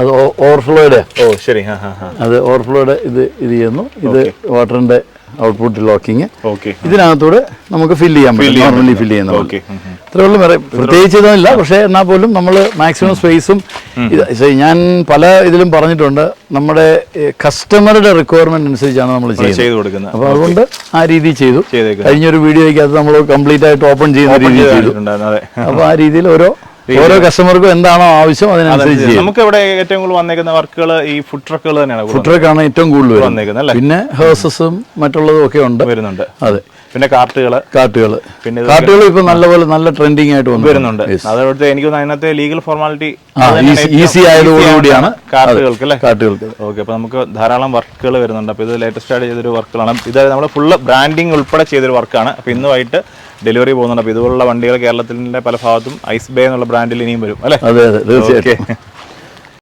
അത് ഓവർഫ്ലോയുടെ ഓ ശരി. അത് ഓവർഫ്ലോയുടെ ഇത് ഇത് ചെയ്യുന്നു. ഇത് വാട്ടറിന്റെ ഔട്ട്പുട്ട് ലോക്കിങ് ഇതിനകത്തൂടെ നമുക്ക് ഫില്ല് ചെയ്യാൻ പറ്റും. നോർമലി ഫില്ല് ചെയ്യുന്ന ഇത്ര വെള്ളം വേറെ പ്രത്യേകിച്ച് ഇതൊന്നുമില്ല. പക്ഷേ എന്നാൽ പോലും നമ്മൾ മാക്സിമം സ്പേസും ഞാൻ പല ഇതിലും പറഞ്ഞിട്ടുണ്ട്. നമ്മുടെ കസ്റ്റമറുടെ റിക്വയർമെന്റ് അനുസരിച്ചാണ് നമ്മൾ ചെയ്യുന്നത്. അപ്പൊ അതുകൊണ്ട് ആ രീതി ചെയ്തു. കഴിഞ്ഞൊരു വീഡിയോയ്ക്ക് അത് നമ്മൾ കംപ്ലീറ്റ് ആയിട്ട് ഓപ്പൺ ചെയ്യുന്ന രീതിയിൽ ചെയ്തു അപ്പൊ ആ രീതിയിൽ ഓരോ ഓരോ കസ്റ്റമർക്കും എന്താണോ ആവശ്യം അതിനനുസരിച്ച് നമുക്ക് ഇവിടെ ഏറ്റവും കൂടുതൽ വന്നേക്കുന്ന വർക്കുകൾ ഈ ഫുഡ് ട്രക്കുകൾ തന്നെയാണ് ഫുഡ് ട്രക്കാണ് ഏറ്റവും കൂടുതൽ വന്നേക്കുന്നത് പിന്നെ ഹേഴ്സസും മറ്റുള്ളതും ഒക്കെ ഉണ്ട്. വരുന്നുണ്ട്. അതെ. പിന്നെ കാർട്ടുകൾ കാർട്ടുകൾ പിന്നെ കാർട്ടുകൾ ഇപ്പൊ നല്ലപോലെ നല്ല ട്രെൻഡിങ് ആയിട്ട് വന്നു. വരുന്നുണ്ട്. അതോടൊപ്പം എനിക്ക് അതിനകത്തെ ലീഗൽ ഫോർമാലിറ്റി ഈസി ആയതോടുകൂടിയാണ് കാർട്ടുകൾക്ക് അല്ലേ? കാർട്ടുകൾക്ക്. ഓക്കെ അപ്പൊ നമുക്ക് ധാരാളം വർക്കുകൾ വരുന്നുണ്ട്. അപ്പൊ ഇത് ലേറ്റസ്റ്റ് ആയിട്ട് ചെയ്തൊരു വർക്കുകളാണ് ഇത് നമ്മൾ ഫുള്ള് ബ്രാൻഡിങ് ഉൾപ്പെടെ ചെയ്തൊരു വർക്കാണ് അപ്പൊ ഇന്നുമായിട്ട് ഡെലിവറി പോകുന്നുണ്ട്. അപ്പോൾ ഇതുപോലുള്ള വണ്ടികൾ കേരളത്തിന്റെ പല ഭാഗത്തും ഐസ് ബേ എന്നുള്ള ബ്രാൻഡിൽ ഇനിയും വരും അല്ലേ? അതെ അതെ തീർച്ചയായിട്ടും.